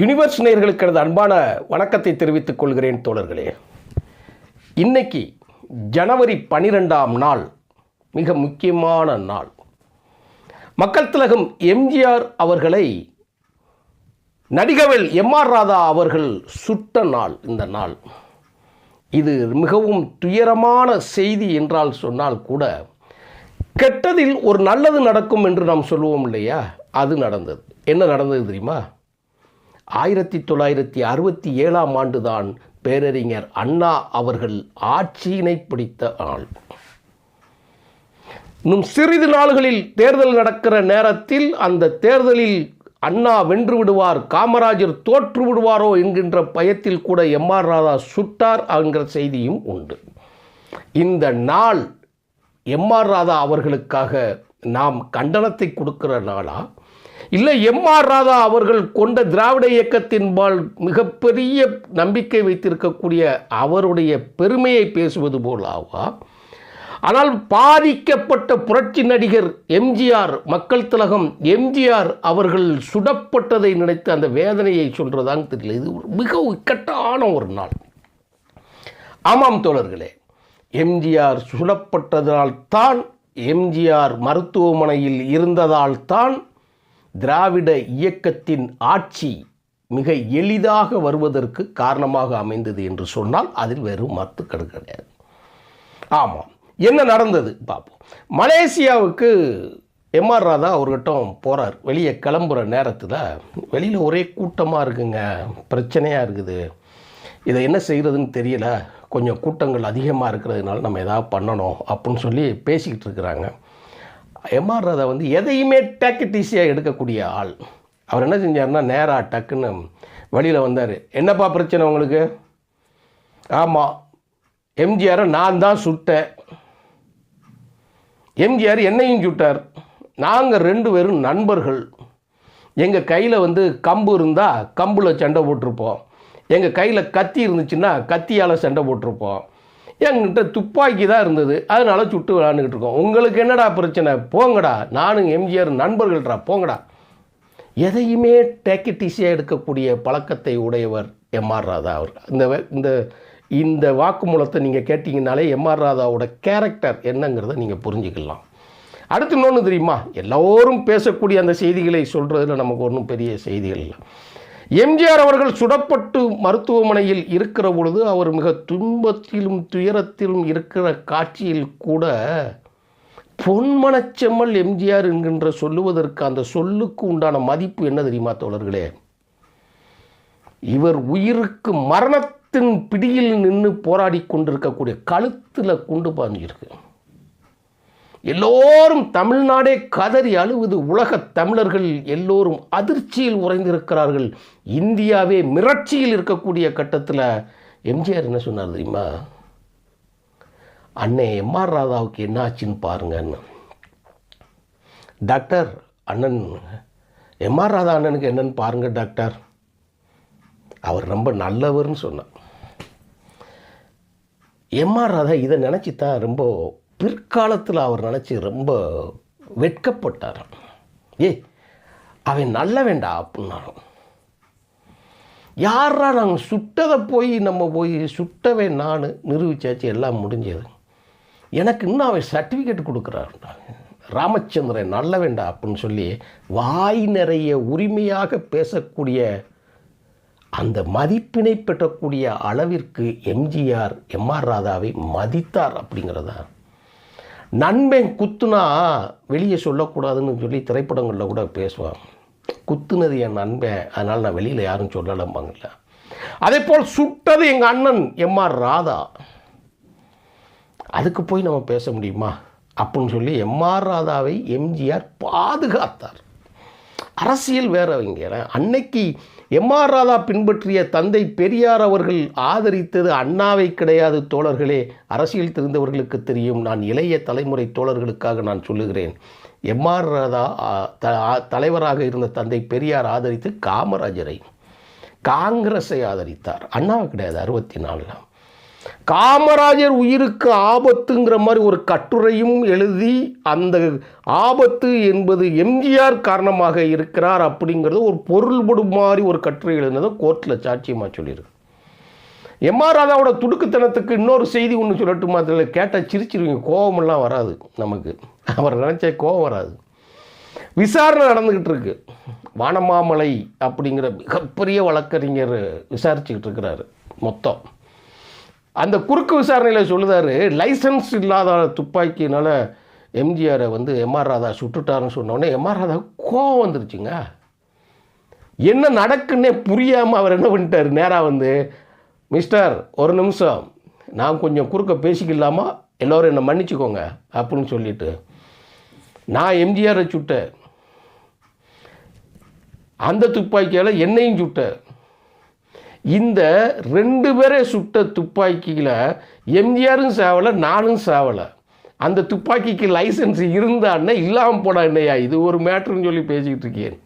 Universe நேர்களுக்கு எனது அன்பான வணக்கத்தை தெரிவித்துக் கொள்கிறேன் தோழர்களே. இன்னைக்கு ஜனவரி பனிரெண்டாம் நாள் மிக முக்கியமான நாள். மக்கள் திலகம் எம்ஜிஆர் அவர்களை நடிகவேல் எம்ஆர் ராதா அவர்கள் சுட்ட நாள் இந்த நாள். இது மிகவும் துயரமான செய்தி என்றால் சொன்னால் கூட கெட்டதில் ஒரு நல்லது நடக்கும் என்று நாம் சொல்லுவோம் இல்லையா? அது நடந்தது. என்ன நடந்தது தெரியுமா? ஆயிரத்தி தொள்ளாயிரத்தி அறுபத்தி ஏழாம் ஆண்டுதான் பேரறிஞர் அண்ணா அவர்கள் ஆட்சியினை பிடித்த நாள் இன்னும் சிறிது நாள்களில் தேர்தல் நடக்கிற நேரத்தில் அந்த தேர்தலில் அண்ணா வென்று விடுவார் காமராஜர் தோற்று விடுவாரோ என்கின்ற பயத்தில் கூட எம்ஆர் ராதா சுட்டார் என்கிற செய்தியும் உண்டு. இந்த நாள் எம்ஆர் ராதா அவர்களுக்காக நாம் கண்டனத்தை கொடுக்கிற நாளா? இல்லை எம் ஆர் ராதா அவர்கள் கொண்ட திராவிட இயக்கத்தின்பால் மிகப்பெரிய நம்பிக்கை வைத்திருக்கக்கூடிய அவருடைய பெருமையை பேசுவது போலாவா ஆனால் பாதிக்கப்பட்ட புரட்சி நடிகர் எம்ஜிஆர் மக்கள் திலகம் எம்ஜிஆர் அவர்கள் சுடப்பட்டதை நினைத்து அந்த வேதனையை சொல்றதான்னு தெரியல. இது மிக இக்கட்டான ஒரு நாள். ஆமாம் தோழர்களே எம்ஜிஆர் சுடப்பட்டதால் தான் எம்ஜிஆர் மருத்துவமனையில் இருந்ததால் தான் திராவிட இயக்கத்தின் ஆட்சி மிக எளிதாக வருவதற்கு காரணமாக அமைந்தது என்று சொன்னால் அதில் வெறும் மறுத்து கிடையாது. ஆமாம். என்ன நடந்தது? பார்ப்போம். மலேசியாவுக்கு எம்ஆர் ராதா அவர்கிட்ட போகிறார் வெளியே கிளம்புற நேரத்தில் வெளியில் ஒரே கூட்டமாக இருக்குங்க. பிரச்சனையாக இருக்குது. இதை என்ன செய்கிறதுன்னு தெரியல. கொஞ்சம் கூட்டங்கள் அதிகமாக இருக்கிறதுனால நம்ம எதாவது பண்ணணும் அப்படின்னு சொல்லி பேசிக்கிட்டு இருக்கிறாங்க. எம்ஆர் ராதா வந்து எதையுமே டேக்கெட் ஈஸியாக எடுக்கக்கூடிய ஆள். அவர் என்ன செஞ்சாருன்னா நேராக டக்குன்னு வழியில் வந்தார். என்னப்பா பிரச்சனை உங்களுக்கு? ஆமாம் எம்ஜிஆரை நான் தான் சுட்டேன். எம்ஜிஆர் என்னையும் சுட்டார். நாங்கள் ரெண்டு பேரும் நண்பர்கள். எங்கள் கையில் வந்து கம்பு இருந்தால் கம்பில் சண்டை போட்டிருப்போம். எங்கள் கையில் கத்தி இருந்துச்சுன்னா கத்தியால் சண்டை போட்டிருப்போம். என்கிட்ட துப்பாக்கி தான் இருந்தது. அதனால சுட்டு விளாண்டுக்கிட்டு இருக்கோம். உங்களுக்கு என்னடா பிரச்சனை? போங்கடா. நானும் எம்ஜிஆர் நண்பர்கள்டா போங்கடா. எதையுமே டேக்கெட் எடுக்கக்கூடிய பழக்கத்தை உடையவர் எம்ஆர் ராதா அவர். இந்த இந்த இந்த வாக்குமூலத்தை நீங்கள் கேட்டிங்கனாலே எம்ஆர் ராதாவோட கேரக்டர் என்னங்கிறத நீங்கள் புரிஞ்சுக்கலாம். அடுத்து இன்னொன்று தெரியுமா? எல்லோரும் பேசக்கூடிய அந்த செய்திகளை சொல்கிறதுல நமக்கு ஒன்றும் பெரிய செய்திகள் இல்லை. எம்ஜிஆர் அவர்கள் சுடப்பட்டு மருத்துவமனையில் இருக்கிற பொழுது அவர் மிக துன்பத்திலும் துயரத்திலும் இருக்கிற காட்சியில் கூட பொன்மனச்செம்மல் எம்ஜிஆர் என்கின்ற சொல்லுவதற்கு அந்த சொல்லுக்கு உண்டான மதிப்பு என்ன தெரியுமா தோழர்களே? இவர் உயிருக்கு மரணத்தின் பிடியில் நின்று போராடி கொண்டிருக்கக்கூடிய கழுத்தில் குண்டு பாஞ்சிருக்கு எல்லோரும் தமிழ்நாடே கதறி அழுவது உலகத் தமிழர்கள் எல்லோரும் அதிர்ச்சியில் உறைந்திருக்கிறார்கள். இந்தியாவே மிரட்சியில் இருக்கக்கூடிய கட்டத்தில் எம்ஜிஆர் என்ன சொன்னார் தெரியுமா? அண்ணே எம்ஆர் ராதாவுக்கு என்ன ஆச்சுன்னு பாருங்கன்னு. டாக்டர் அண்ணன் எம்ஆர் ராதா அண்ணனுக்கு என்னன்னு பாருங்க டாக்டர். அவர் ரொம்ப நல்லவர்னு சொன்னார். எம்ஆர் ராதா இதை நினச்சி தான் ரொம்ப பிற்காலத்தில் அவர் நினச்சி ரொம்ப வெட்கப்பட்டார். ஏ அவன் நல்ல வேண்டா அப்படின்னாலும். யாரா நாங்கள் சுட்டதை போய் நம்ம போய் சுட்டவே நான் நிரூபிச்சாச்சு எல்லாம் முடிஞ்சது. எனக்கு இன்னும் அவன் சர்டிஃபிகேட் கொடுக்குறாருண்டா ராமச்சந்திரன் நல்ல வேண்டா அப்படின்னு சொல்லி வாய் நிறைய உரிமையாக பேசக்கூடிய அந்த மதிப்பினை பெற்றக்கூடிய அளவிற்கு எம்ஜிஆர் எம்ஆர் ராதாவை மதித்தார் அப்படிங்கிறதா? நண்பன் குத்துனா வெளியே சொல்லக்கூடாதுன்னு சொல்லி திரைப்படங்களில் கூட பேசுவான். குத்துனது என் நண்பன் அதனால் நான் வெளியில் யாரும் சொல்லலம்பாங்கல்ல. அதே போல் சுட்டது எங்கள் அண்ணன் எம்ஆர் ராதா. அதுக்கு போய் நம்ம பேச முடியுமா? அப்படின்னு சொல்லி எம்ஆர் ராதாவை எம்ஜிஆர் பாதுகாத்தார். அரசியல் வேறவங்க அன்னைக்கு எம்ஆர் ராதா பின்பற்றிய தந்தை பெரியார் அவர்கள் ஆதரித்தது அண்ணாவை கிடையாது தோழர்களே. அரசியல் தெரிந்தவர்களுக்கு தெரியும். நான் இளைய தலைமுறை தோழர்களுக்காக நான் சொல்லுகிறேன். எம்ஆர் ராதா த- தலைவராக இருந்த தந்தை பெரியார் ஆதரித்து காமராஜரை காங்கிரஸை ஆதரித்தார். அண்ணாவை கிடையாது அறுபத்தி நாலாம் காமராஜர் உயிருக்கு ஆபத்துங்கிற மாதிரி ஒரு கட்டுரையும் எழுதி அந்த ஆபத்து என்பது எம்ஜிஆர் காரணமாக இருக்கிறார் அப்படிங்கிறது ஒரு பொருள்படும் மாதிரி ஒரு கட்டுரை எழுதினதை கோர்ட்டில் சாட்சியமாக சொல்லியிருக்கு. எம்ஆர் ராதாவோட துடுக்குத்தனத்துக்கு இன்னொரு செய்தி ஒன்று சொல்லட்டுமா? அதில் கேட்டால் சிரிச்சிருவீங்க. கோபமெல்லாம் வராது நமக்கு. அவர் நினச்ச கோபம் வராது. விசாரணை நடந்துக்கிட்டு இருக்கு. வானமாமலை அப்படிங்கிற மிகப்பெரிய வழக்கறிஞர் விசாரிச்சுக்கிட்டு இருக்கிறாரு. மொத்தம். அந்த குறுக்கு விசாரணையில் சொல்லுதாரு லைசன்ஸ் இல்லாத துப்பாக்கினால் எம்ஜிஆரை வந்து எம்ஆர் ராதா சுட்டுட்டாருன்னு சொன்னோடனே எம்ஆர் ராதா கோவம் வந்துருச்சுங்க. என்ன நடக்குன்னே புரியாமல் அவர் என்ன பண்ணிட்டார்? நேராக வந்து மிஸ்டர் ஒரு நிமிஷம். நான் கொஞ்சம் குறுக்க பேசிக்கலாமா? எல்லோரும் என்னை மன்னிச்சுக்கோங்க அப்படின்னு சொல்லிட்டு. நான் எம்ஜிஆரை சுட்டேன். அந்த துப்பாக்கியால் என்னையும் சுட்டேன். இந்த ரெண்டு பேரை சுட்ட துப்பாக்கியில் எம்ஜிஆரும் சேவலை நானும் சேவலை. அந்த துப்பாக்கிக்கு லைசன்ஸ் இருந்தான்னே இல்லாமல் போனா என்னையா? இது ஒரு மேட்ருன்னு சொல்லி பேசிக்கிட்டு இருக்கேன்.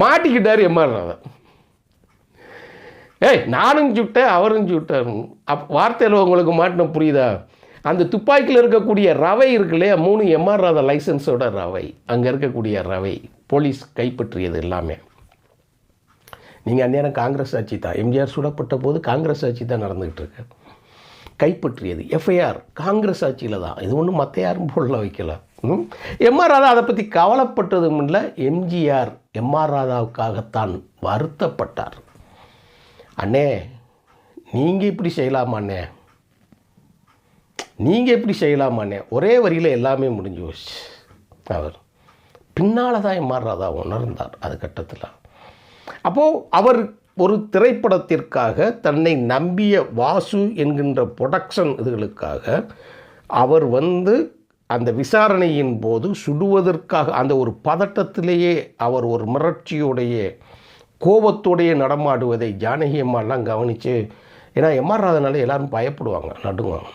மாட்டிக்கிட்டார் எம்ஆர் ராதா ஏய் நானும் சுட்டேன் அவரும் சுட்டார். அப் வார்த்தையில் உங்களுக்கு மாட்டின புரியுதா? அந்த துப்பாக்கியில் இருக்கக்கூடிய ரவை இருக்கு இல்லையா? மூணு எம்ஆர் ராதா லைசன்ஸோட ரவை. அங்கே இருக்கக்கூடிய ரவை. போலீஸ் கைப்பற்றியது எல்லாமே. நீங்கள் அந்நேரம் காங்கிரஸ் ஆட்சி தான் எம்ஜிஆர் சுடப்பட்ட போது காங்கிரஸ் ஆட்சி தான் நடந்துகிட்டு இருக்கு. கைப்பற்றியது. எஃப்ஐஆர் காங்கிரஸ் ஆட்சியில் தான். இது ஒன்றும் மற்ற யாரும் போடல வைக்கல. எம்ஆர் ராதா அதை பற்றி கவலைப்பட்டதும் இல்லை. எம்ஜிஆர் எம்ஆர் ராதாவுக்காகத்தான் வருத்தப்பட்டார். அண்ணே நீங்கள் இப்படி செய்யலாமாண்ணே நீங்கள் எப்படி செய்யலாமாண்ணே ஒரே வரியில் எல்லாமே முடிஞ்சு போச்சு. அவர். பின்னால் தான் எம்ஆர் ராதா உணர்ந்தார். அது கட்டத்தில். அப்போது அவர் ஒரு திரைப்படத்திற்காக தன்னை நம்பிய வாசு என்கின்ற ப்ரொடக்ஷன் இதுகளுக்காக அவர் வந்து அந்த விசாரணையின் போது சுடுவதற்காக அந்த ஒரு பதட்டத்திலேயே அவர் ஒரு மிரட்சியோடைய கோபத்தோடைய நடமாடுவதை ஜானகி அம்மாலாம் கவனித்து ஏன்னா எம்ஆர் ராதனால எல்லோரும் பயப்படுவாங்க நடுவாங்க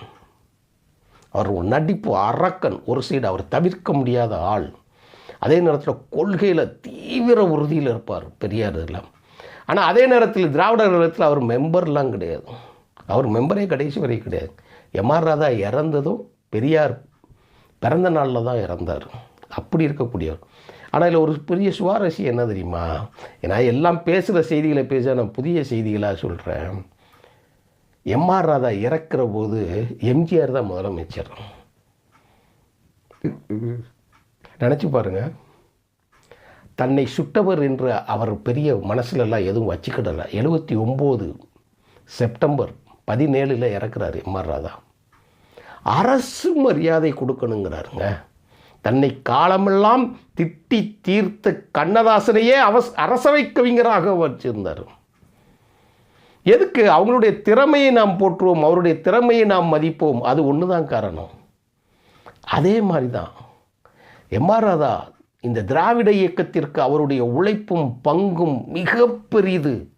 அவர் ஒரு நடிப்பு அரக்கன் ஒரு சைடு அவர் தவிர்க்க முடியாத ஆள். அதே நேரத்தில் கொள்கையில் தீவிர உறுதியில் இருப்பார் பெரியார் எல்லாம் ஆனால் அதே நேரத்தில் திராவிடர் கழகத்தில் அவர் மெம்பர்லாம் கிடையாது. அவர் மெம்பரே கடைசி வரை கிடையாது. எம்ஆர் ராதா இறந்ததும் பெரியார் பிறந்த நாளில் தான் இறந்தார். அப்படி இருக்கக்கூடியவர். ஆனால் இதில் ஒரு பெரிய சுவாரஸ்யம் என்ன தெரியுமா? நான் எல்லாம் பேசுகிற செய்திகளை பேச நான் புதிய செய்திகளாக சொல்கிறேன் எம்ஆர் ராதா இறக்குற போது எம்ஜிஆர் தான் முதலமைச்சர். நினச்சி பாருங்க. தன்னை சுட்டவர் என்ற அவர் பெரிய மனசுலலாம் எதுவும் வச்சுக்கிடலை. எழுபத்தி ஒம்பது செப்டம்பர் பதினேழில் இறக்குறாரு எம்ஆர் ராதா. அரசு மரியாதை கொடுக்கணுங்கிறாருங்க. தன்னை காலமெல்லாம் திட்டி தீர்த்த கண்ணதாசனையே அவஸ் அரசவை கவிஞராக வச்சிருந்தார். எதுக்கு? அவங்களுடைய திறமையை நாம் போற்றுவோம் அவருடைய திறமையை நாம் மதிப்போம் அது ஒன்று தான் காரணம். அதே மாதிரி தான் எம்ஆர் ராதா இந்த திராவிட இயக்கத்திற்கு அவருடைய உழைப்பும் பங்கும் மிக பெரிது.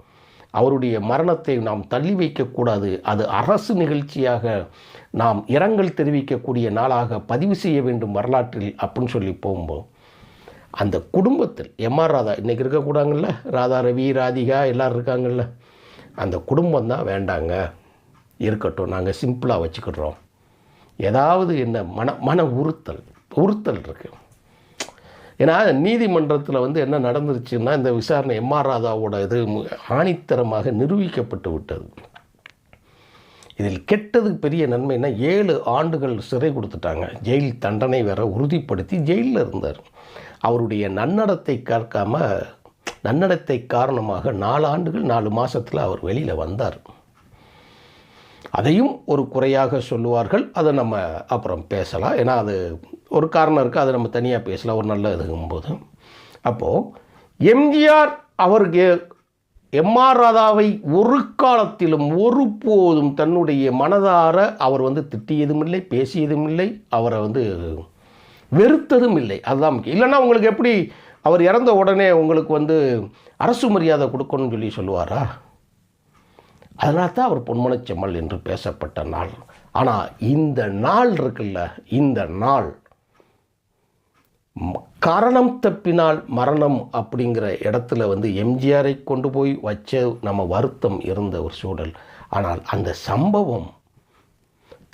அவருடைய மரணத்தை நாம் தள்ளி வைக்கக்கூடாது அது அரசு நிகழ்ச்சியாக நாம் இரங்கல் தெரிவிக்கக்கூடிய நாளாக பதிவு செய்ய வேண்டும் வரலாற்றில் அப்படின்னு சொல்லி போகும்போது அந்த குடும்பத்தில் எம்ஆர் ராதா இன்றைக்கி இருக்கக்கூடாங்கள்ல ராதா ரவி ராதிகா எல்லோரும் இருக்காங்கல்ல அந்த குடும்பம் தான் வேண்டாங்க. இருக்கட்டும் நாங்கள் சிம்பிளாக வச்சுக்கிடுறோம். ஏதாவது என்ன மன மன உறுத்தல் உறுத்தல் இருக்குது ஏன்னா நீதிமன்றத்தில் வந்து என்ன நடந்துருச்சுன்னா இந்த விசாரணை எம்ஆர் ராதாவோட இது ஆணித்தரமாக நிரூபிக்கப்பட்டு விட்டது. இதில் கெட்டது பெரிய நன்மைன்னா ஏழு ஆண்டுகள் சிறை கொடுத்துட்டாங்க. ஜெயில் தண்டனை வேற உறுதிப்படுத்தி ஜெயிலில் இருந்தார். அவருடைய நன்னடத்தை காக்காம நன்னடத்தை காரணமாக நாலு ஆண்டுகள் நாலு மாதத்தில் அவர் வெளியில் வந்தார். அதையும் ஒரு குறையாக சொல்லுவார்கள். அதை நம்ம அப்புறம் பேசலாம். ஏன்னா அது ஒரு காரணம் இருக்குது அதை நம்ம தனியாக பேசலாம். ஒரு நல்ல இதுங்கும்போது. அப்போது எம்ஜிஆர் அவருக்கு எம்ஆர் ராதாவை ஒரு காலத்திலும் ஒருபோதும் தன்னுடைய மனதார அவர் வந்து திட்டியதும் இல்லை பேசியதும் இல்லை அவரை வந்து வெறுத்ததும் இல்லை அதுதான் முக்கியம். இல்லைன்னா உங்களுக்கு எப்படி அவர் இறந்த உடனே உங்களுக்கு வந்து அரசு மரியாதை கொடுக்கணும்னு சொல்லி சொல்லுவாரா? அதனால தான் அவர் பொன்மனச்செம்மல் என்று பேசப்பட்ட நாள். ஆனால் இந்த நாள் இருக்குல்ல இந்த நாள் காரணம் தப்பினால் மரணம் அப்படிங்கிற இடத்துல வந்து எம்ஜிஆரை கொண்டு போய் வச்ச நம்ம வருத்தம் இருந்த ஒரு சூழல். ஆனால் அந்த சம்பவம்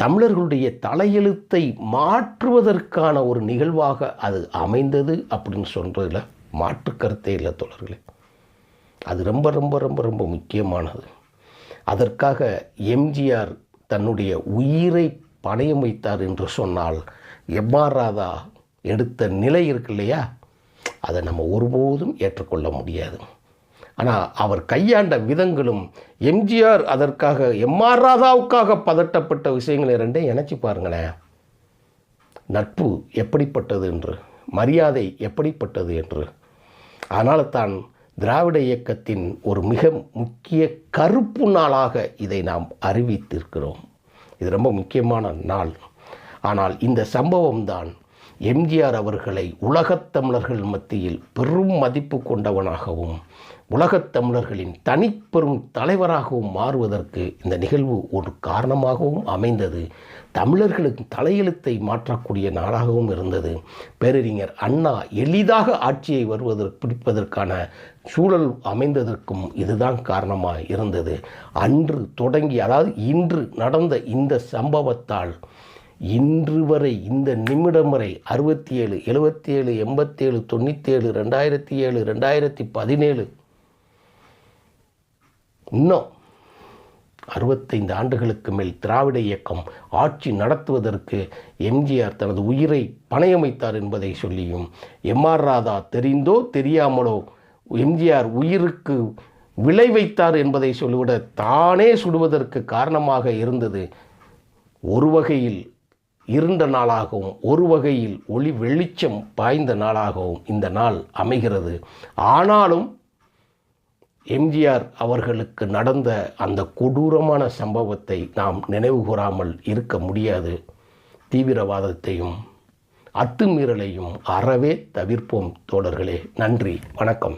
தமிழர்களுடைய தலையெழுத்தை மாற்றுவதற்கான ஒரு நிகழ்வாக அது அமைந்தது அப்படின்னு சொல்கிறதுல மாற்று கருத்தே இல்லை தொடர்களே அது ரொம்ப ரொம்ப ரொம்ப ரொம்ப முக்கியமானது. அதற்காக எம்ஜிஆர் தன்னுடைய உயிரை பணையம் வைத்தார் என்று சொன்னால் எம்ஆர் ராதா எடுத்த நிலை இருக்கு இல்லையா? அதை நம்ம ஒருபோதும் ஏற்றுக்கொள்ள முடியாது. ஆனால் அவர் கையாண்ட விதங்களும் எம்ஜிஆர் அதற்காக எம்ஆர் ராதாவுக்காக பதட்டப்பட்ட விஷயங்களை ரெண்டே இணைச்சி பாருங்களேன். நட்பு எப்படிப்பட்டது என்று மரியாதை எப்படிப்பட்டது என்று. அதனால தான் திராவிட இயக்கத்தின் ஒரு மிக முக்கிய கருப்பு நாளாக இதை நாம் அறிவித்திருக்கிறோம். இது ரொம்ப முக்கியமான நாள். ஆனால் இந்த சம்பவம் தான் எம்ஜிஆர் அவர்களை உலகத் தமிழர்கள் மத்தியில் பெரும் மதிப்பு கொண்டவனாகவும் உலகத் தமிழர்களின் தனிப்பெரும் தலைவராகவும் மாறுவதற்கு இந்த நிகழ்வு ஒரு காரணமாகவும் அமைந்தது. தமிழர்களுக்கு தலையெழுத்தை மாற்றக்கூடிய நாளாகவும் இருந்தது. பேரறிஞர் அண்ணா எளிதாக ஆட்சியை வருவதற்கு பிடிப்பதற்கான சூழல் அமைந்ததற்கும் இதுதான் காரணமாக இருந்தது. அன்று தொடங்கி அதாவது இன்று நடந்த இந்த சம்பவத்தால் இன்று வரை இந்த நிமிடம் வரை அறுபத்தி ஏழு எழுபத்தி ஏழு எண்பத்தேழு தொண்ணூற்றேழு ரெண்டாயிரத்தி ஏழு ரெண்டாயிரத்தி பதினேழு இன்னும் அறுபத்தைந்து ஆண்டுகளுக்கு மேல் திராவிட இயக்கம் ஆட்சி நடத்துவதற்கு எம்ஜிஆர் தனது உயிரை பணையமைத்தார் என்பதை சொல்லியும் எம்ஆர் ராதா தெரிந்தோ தெரியாமலோ எம்ஜிஆர் உயிருக்கு விளை வைத்தார் என்பதை சொல்லிவிட தானே சுடுவதற்கு காரணமாக இருந்தது. ஒரு வகையில் இருண்ட நாளாகவும் ஒரு வகையில் ஒளி வெளிச்சம் பாய்ந்த நாளாகவும் இந்த நாள் அமைகிறது. ஆனாலும் எம்ஜிஆர் அவர்களுக்கு நடந்த அந்த கொடூரமான சம்பவத்தை நாம் நினைவு கூறாமல் இருக்க முடியாது. தீவிரவாதத்தையும் அத்துமீறலையும் அறவே தவிர்ப்போம் தோழர்களே. நன்றி வணக்கம்.